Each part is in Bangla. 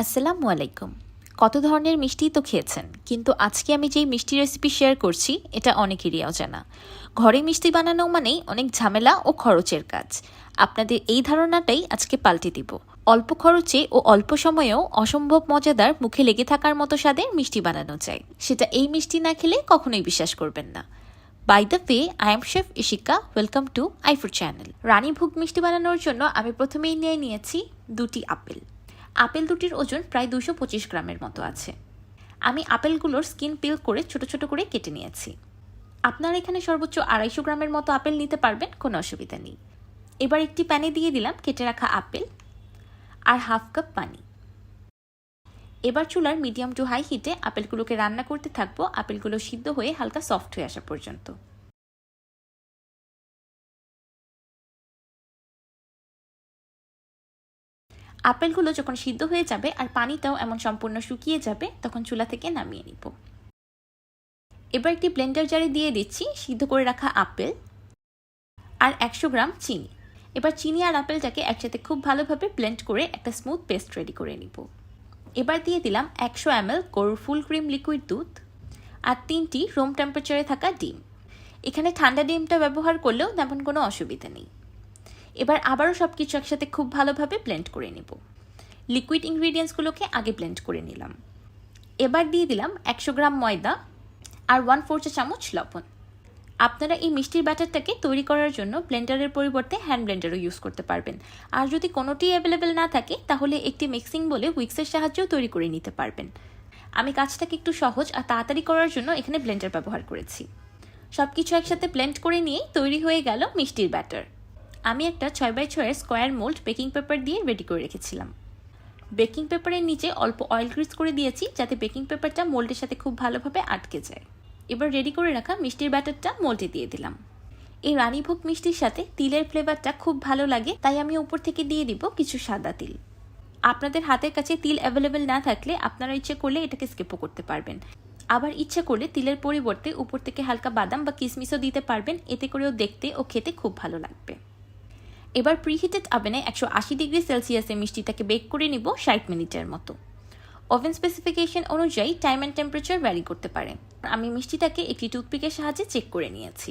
আসসালামু আলাইকুম। কত ধরনের মিষ্টি তো খেয়েছেন, কিন্তু আজকে আমি যেই মিষ্টি রেসিপি শেয়ার করছি, এটা অনেকেরই অজানা। ঘরে মিষ্টি বানানো মানেই অনেক ঝামেলা ও খরচের কাজ। আপনাদের এই ধারণাটাই আজকে পাল্টে দিব। অল্প খরচে ও অল্প সময়েও অসম্ভব মজাদার মুখে লেগে থাকার মতো স্বাদের মিষ্টি বানানো যায়। সেটা এই মিষ্টি না খেলে কখনোই বিশ্বাস করবেন না। By the way I am chef Ishika welcome to iFood channel রানীভোগ মিষ্টি বানানোর জন্য আমি প্রথমেই নিয়ে নিয়েছি দুটি আপেল। আপেল দুটির ওজন প্রায় দুশো পঁচিশ গ্রামের মতো আছে। আমি আপেলগুলোর স্কিন পিল করে ছোট ছোট করে কেটে নিয়েছি। আপনার এখানে সর্বোচ্চ আড়াইশো গ্রামের মতো আপেল নিতে পারবেন, কোনো অসুবিধা নেই। এবার একটি প্যানে দিয়ে দিলাম কেটে রাখা আপেল আর হাফ কাপ পানি। এবার চুলার মিডিয়াম টু হাই হিটে আপেলগুলোকে রান্না করতে থাকব। আপেলগুলো সিদ্ধ হয়ে হালকা সফট হয়ে আসা পর্যন্ত। আপেলগুলো যখন সিদ্ধ হয়ে যাবে আর পানিটাও এমন সম্পূর্ণ শুকিয়ে যাবে, তখন চুলা থেকে নামিয়ে নিব। এবার একটি ব্লেন্ডার জারে দিয়ে দিচ্ছি সিদ্ধ করে রাখা আপেল আর একশো গ্রাম চিনি। এবার চিনি আর আপেলটাকে একসাথে খুব ভালোভাবে ব্লেন্ড করে একটা স্মুথ পেস্ট রেডি করে নিব। এবার দিয়ে দিলাম একশো এম এল গরুর ফুল ক্রিম লিকুইড দুধ আর তিনটি রুম টেম্পারেচারে থাকা ডিম। এখানে ঠান্ডা ডিমটা ব্যবহার করলেও তেমন কোনো অসুবিধা নেই। এবার আবারও সব কিছু একসাথে খুব ভালোভাবে ব্লেন্ড করে নেব। লিকুইড ইনগ্রিডিয়েন্টসগুলোকে আগে ব্লেন্ড করে নিলাম। এবার দিয়ে দিলাম একশো গ্রাম ময়দা আর ওয়ান ফোর চা চামচ লবণ। আপনারা এই মিষ্টির ব্যাটারটাকে তৈরি করার জন্য ব্লেন্ডারের পরিবর্তে হ্যান্ড ব্লেন্ডারও ইউজ করতে পারবেন। আর যদি কোনোটি অ্যাভেলেবেল না থাকে, তাহলে একটি মিক্সিং বলে উইক্সের সাহায্যেও তৈরি করে নিতে পারবেন। আমি কাজটাকে একটু সহজ আর তাড়াতাড়ি করার জন্য এখানে ব্লেন্ডার ব্যবহার করেছি। সব কিছু একসাথে ব্লেন্ড করে নিয়েই তৈরি হয়ে গেল মিষ্টির ব্যাটার। আমি একটা ছয় বাই ছয়ের স্কোয়ার মোল্ড বেকিং পেপার দিয়ে রেডি করে রেখেছিলাম। বেকিং পেপারের নিচে অল্প অয়েল গ্রিস করে দিয়েছি যাতে বেকিং পেপারটা মোল্ডের সাথে খুব ভালোভাবে আটকে যায়। এবার রেডি করে রাখা মিষ্টির ব্যাটারটা মোল্ডে দিয়ে দিলাম। এই রানীভোগ মিষ্টির সাথে তিলের ফ্লেভারটা খুব ভালো লাগে, তাই আমি উপর থেকে দিয়ে দিব কিছু সাদা তিল। আপনাদের হাতের কাছে তিল অ্যাভেলেবেল না থাকলে আপনারা ইচ্ছে করলে এটাকে স্কিপও করতে পারবেন। আবার ইচ্ছে করলে তিলের পরিবর্তে উপর থেকে হালকা বাদাম বা কিশমিশও দিতে পারবেন, এতে করেও দেখতে ও খেতে খুব ভালো লাগবে। এবার প্রিহিটেড ওভেনে একশো আশি ডিগ্রি সেলসিয়াসে মিষ্টিটাকে বেক করে নিব ষাট মিনিটের মতো। ওভেন স্পেসিফিকেশন অনুযায়ী টাইম অ্যান্ড টেম্পারেচার ভ্যারি করতে পারে। আমি মিষ্টিটাকে একটি টুথপিকের সাহায্যে চেক করে নিয়েছি।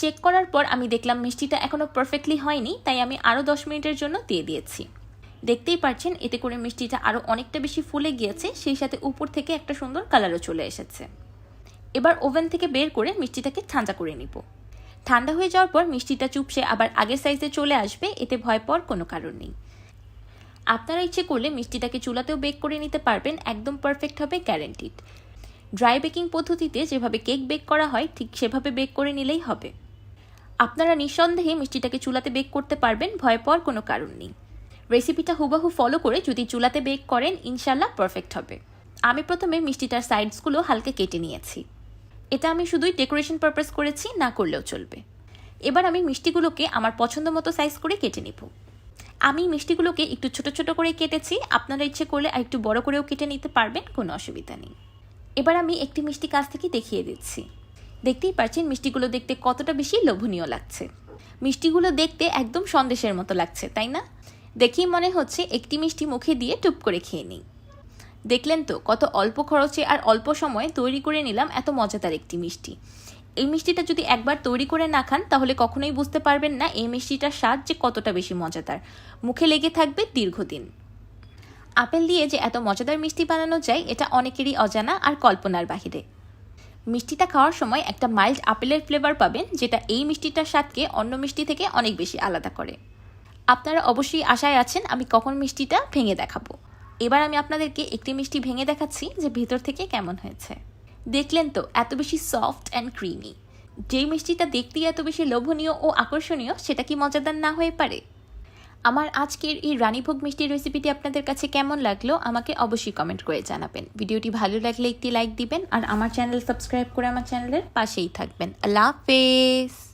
চেক করার পর আমি দেখলাম মিষ্টিটা এখনও পারফেক্টলি হয়নি, তাই আমি আরও দশ মিনিটের জন্য দিয়ে দিয়েছি। দেখতেই পাচ্ছেন এতে করে মিষ্টিটা আরও অনেকটা বেশি ফুলে গিয়েছে, সেই সাথে উপর থেকে একটা সুন্দর কালারও চলে এসেছে। এবার ওভেন থেকে বের করে মিষ্টিটাকে ঠান্ডা করে নিব। ঠান্ডা হয়ে যাওয়ার পর মিষ্টিটা চুপসে আবার আগের সাইজে চলে আসবে, এতে ভয় পাওয়ার কোনো কারণ নেই। আপনারা ইচ্ছে করলে মিষ্টিটাকে চুলাতেও বেক করে নিতে পারবেন, একদম পারফেক্ট হবে গ্যারেন্টিড ড্রাই বেকিং পদ্ধতিতে যেভাবে কেক বেক করা হয়, ঠিক সেভাবে বেক করে নিলেই হবে। আপনারা নিঃসন্দেহে মিষ্টিটাকে চুলাতে বেক করতে পারবেন, ভয় পাওয়ার কোনো কারণ নেই। রেসিপিটা হুবাহু ফলো করে যদি চুলাতে বেক করেন ইনশাল্লাহ পারফেক্ট হবে। আমি প্রথমে মিষ্টিটার সাইডসগুলো হালকা কেটে নিয়েছি। এটা আমি শুধুই ডেকোরেশন পারপাস করেছি, না করলেও চলবে। এবার আমি মিষ্টিগুলোকে আমার পছন্দ মতো সাইজ করে কেটে নেব। আমি মিষ্টিগুলোকে একটু ছোট ছোট করে কেটেছি, আপনারা ইচ্ছে করলে আর একটু বড় করেও কেটে নিতে পারবেন, কোনো অসুবিধা নেই। এবার আমি একটি মিষ্টি কাছ থেকে দেখিয়ে দিচ্ছি। দেখতেই পাচ্ছেন মিষ্টিগুলো দেখতে কতটা বেশি লোভনীয় লাগছে। মিষ্টিগুলো দেখতে একদম সন্দেশের মতো লাগছে, তাই না? দেখেই মনে হচ্ছে একটি মিষ্টি মুখে দিয়ে টুপ করে খেয়ে নিই। দেখলেন তো, কত অল্প খরচে আর অল্প সময়ে তৈরি করে নিলাম এত মজাদার একটি মিষ্টি। এই মিষ্টিটা যদি একবার তৈরি করে না খান, তাহলে কখনোই বুঝতে পারবেন না এই মিষ্টিটার স্বাদ যে কতটা বেশি মজাদার। মুখে লেগে থাকবে দীর্ঘদিন। আপেল দিয়ে যে এত মজাদার মিষ্টি বানানো যায়, এটা অনেকেরই অজানা আর কল্পনার বাহিরে। মিষ্টিটা খাওয়ার সময় একটা মাইল্ড আপেলের ফ্লেভার পাবেন, যেটা এই মিষ্টিটার স্বাদকে অন্য মিষ্টি থেকে অনেক বেশি আলাদা করে। আপনারা অবশ্যই আশায় আছেন আমি কখন মিষ্টিটা ভেঙে দেখাবো। এবার আমি আপনাদেরকে একটি মিষ্টি ভেঙে দেখাচ্ছি যে ভেতর থেকে কেমন হয়েছে। দেখলেন তো, এত বেশি সফট অ্যান্ড ক্রিমি যেই মিষ্টিটা দেখতেই এত বেশি লোভনীয় ও আকর্ষণীয়, সেটা কি মজাদার না হয়ে পারে? আমার আজকের এই রানীভোগ মিষ্টির রেসিপিটি আপনাদের কাছে কেমন লাগল, আমাকে অবশ্যই কমেন্ট করে জানাবেন। ভিডিওটি ভালো লাগলে একটি লাইক দিবেন, আর আমার চ্যানেল সাবস্ক্রাইব করে আমার চ্যানেলের পাশেই থাকবেন। আল্লাহ হাফেজ!